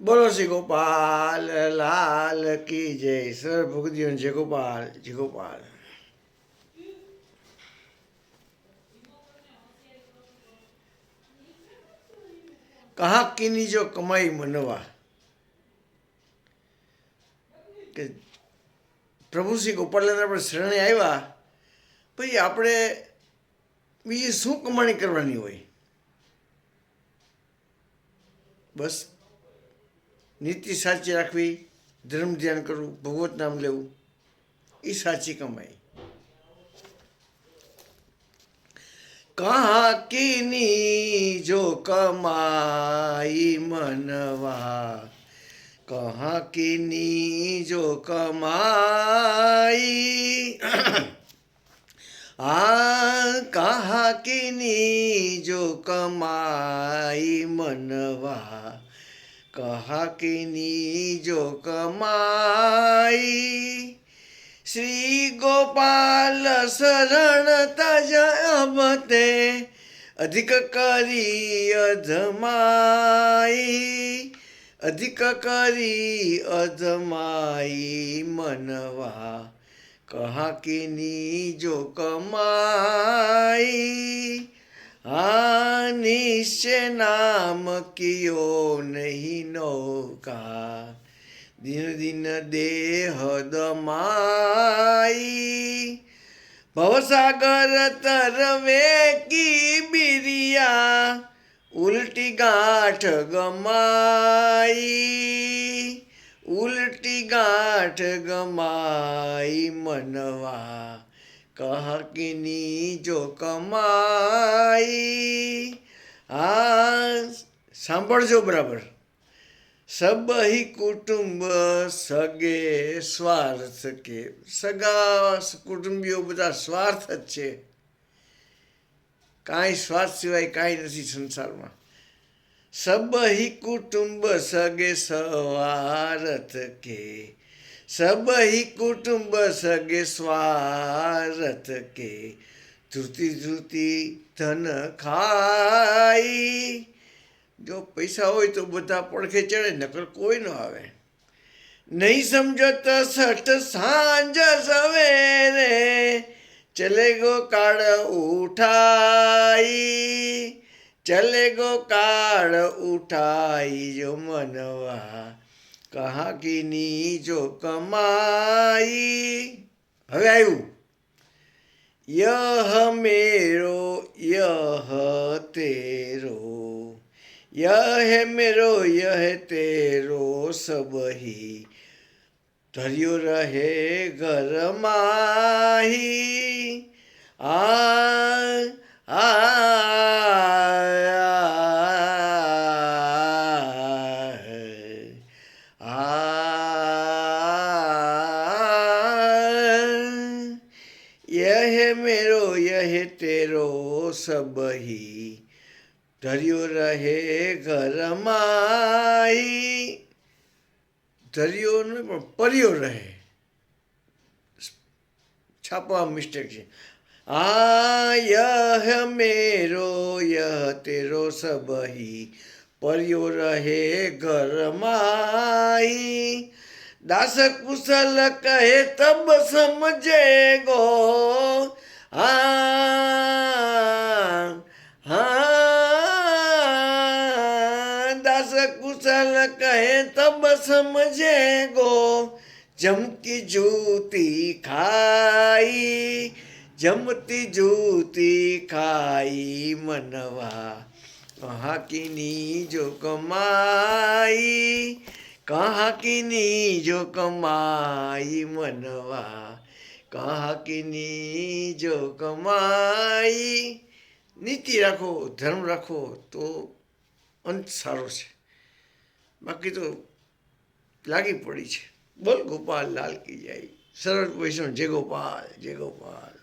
બોલો શ્રી ગોપાલ, લાલ કી જય. સર ભગદીઓ જય ગોપાલ જય ગોપાલ. કહા કીની જો કમાઈ મનવા? કે પ્રભુ શ્રી ગોપાલને આપણે શરણે આવ્યા, પછી આપણે બીજી શું કમાણી કરવાની હોય? બસ નીતિ સાચી રાખવી, ધર્મ ધ્યાન કરવું, ભગવત નામ લેવું એ સાચી કમાઈ. કહા કીની જો કમાઈ મનવા કહા કીની જો કમાઈ, આ કહા કીની જો કમાઈ મનવા કહા કીની જો કમાઈ શ્રી ગોપાલ શરણ તજ અમતે અધિક કરી અધમાઈ અધિક કરી અધમાઈ મનવા કહા કીની જો કમાઈ આ निश नाम कियो नहीं नौका? दिन दिन देह दमाई। भवसागर तरवे की बिरिया, उल्टी गांठ गमाई। उल्टी गांठ गमाई मनवा कह किनी जो कमाई। આ સાંભળજો બરાબર. સબહી કુટુંબ સગે સ્વાર્થ કે સગા કુટુંબીઓ બધા સ્વાર્થ જ છે. કાંઈ સ્વાર્થ સિવાય કાંઈ નથી સંસારમાં. સબહી કુટુંબ સગે સ્વાર્થ કે સબહી કુટુંબ સગે સ્વાર્થ કે ધૃતિ ધૃતિ ધન ખાઈ. જો પૈસા હોય તો બધા પડખે ચડે, નકર કોઈ ન આવે. નહીં સમજો તો સઠ સાંજ સવેરે ચલે ગો કાળ ઉઠાઈ. ચલે ગો કાળ ઉઠાઈ જો મનવા કહા કીની જો કમાઈ. હવે આવ્યું. યહ મેરો યહ તેરો यह मेरो यह तेरो सब ही ધર્યો રહે ઘર માહી આ આ मेरो यह तेरो सब ही ધર્યો રહે ઘરમાઈ ધર્યો નહીં પણ પર્યો રહે છાપવા મિસ્ટેક છે આ યહ મેરો યહ તેરો સબહી પર્યો રહે ઘરમાઈ દાસ કુશલ કહે, તબ સમજે ગો. આ હા, દાસ કુશલ કહે, તબ સમજે ગો. જમતી જૂતી ખાઈ, જમતી જૂતી ખાઈ મનવા, હાકીની જો કમાઈ કહા કીની જો કમાઈ મનવા? કહા કીની જો કમાઈ? નીતિ રાખો, ધર્મ રાખો તો અંત સારો છે. બાકી તો લાગી પડી છે. બોલ ગોપાલ, લાલ કી જાય. સરળ વૈષ્ણવ, જય ગોપાલ જય ગોપાલ.